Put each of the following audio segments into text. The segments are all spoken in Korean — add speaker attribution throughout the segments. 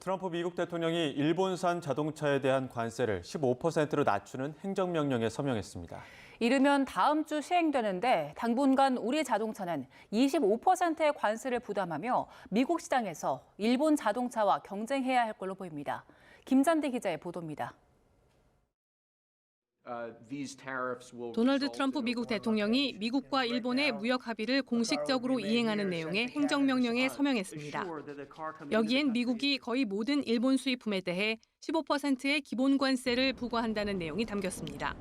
Speaker 1: 트럼프 미국 대통령이 일본산 자동차에 대한 관세를 15%로 낮추는 행정명령에 서명했습니다.
Speaker 2: 이르면 다음 주 시행되는데 당분간 우리 자동차는 25%의 관세를 부담하며 미국 시장에서 일본 자동차와 경쟁해야 할 걸로 보입니다. 김잔대 기자의 보도입니다.
Speaker 3: 도널드 트럼프 미국 대통령이 미국과 일본의 무역 합의를 공식적으로 이행하는 내용의 행정명령에 서명했습니다. 여기엔 미국이 거의 모든 일본 수입품에 대해 15%의 기본 관세를 부과한다는 내용이 담겼습니다.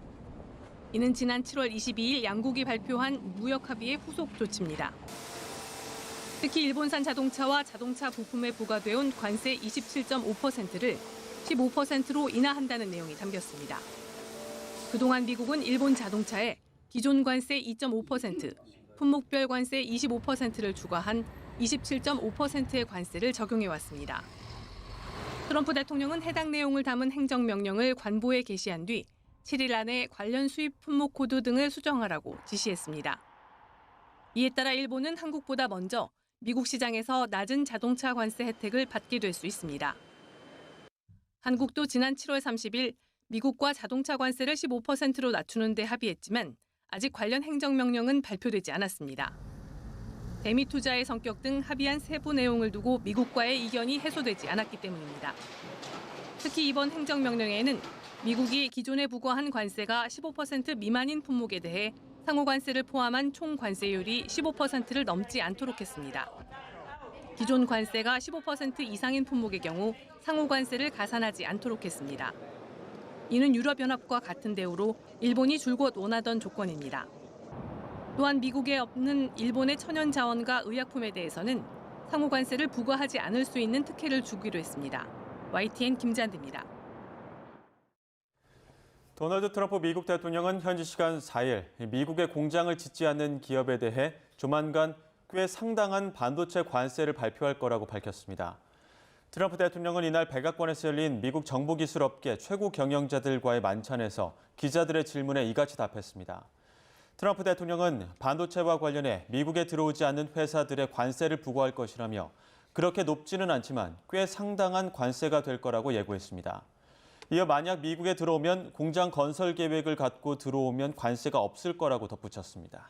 Speaker 3: 이는 지난 7월 22일 양국이 발표한 무역 합의의 후속 조치입니다. 특히 일본산 자동차와 자동차 부품에 부과되온 관세 27.5%를 15%로 인하한다는 내용이 담겼습니다. 그동안 미국은 일본 자동차에 기존 관세 2.5%, 품목별 관세 25%를 추가한 27.5%의 관세를 적용해 왔습니다. 트럼프 대통령은 해당 내용을 담은 행정명령을 관보에 게시한 뒤 7일 안에 관련 수입 품목 코드 등을 수정하라고 지시했습니다. 이에 따라 일본은 한국보다 먼저 미국 시장에서 낮은 자동차 관세 혜택을 받게 될 수 있습니다. 한국도 지난 7월 30일 미국과 자동차 관세를 15%로 낮추는 데 합의했지만 아직 관련 행정명령은 발표되지 않았습니다. 대미 투자의 성격 등 합의한 세부 내용을 두고 미국과의 이견이 해소되지 않았기 때문입니다. 특히 이번 행정명령에는 미국이 기존에 부과한 관세가 15% 미만인 품목에 대해 상호 관세를 포함한 총 관세율이 15%를 넘지 않도록 했습니다. 기존 관세가 15% 이상인 품목의 경우 상호 관세를 가산하지 않도록 했습니다. 이는 유럽연합과 같은 대우로 일본이 줄곧 원하던 조건입니다. 또한 미국에 없는 일본의 천연 자원과 의약품에 대해서는 상호 관세를 부과하지 않을 수 있는 특혜를 주기로 했습니다. YTN 김잔디입니다.
Speaker 1: 도널드 트럼프 미국 대통령은 현지 시간 4일 미국의 공장을 짓지 않는 기업에 대해 조만간 꽤 상당한 반도체 관세를 발표할 거라고 밝혔습니다. 트럼프 대통령은 이날 백악관에서 열린 미국 정보기술업계 최고 경영자들과의 만찬에서 기자들의 질문에 이같이 답했습니다. 트럼프 대통령은 반도체와 관련해 미국에 들어오지 않는 회사들의 관세를 부과할 것이라며 그렇게 높지는 않지만 꽤 상당한 관세가 될 거라고 예고했습니다. 이어 만약 미국에 들어오면 공장 건설 계획을 갖고 들어오면 관세가 없을 거라고 덧붙였습니다.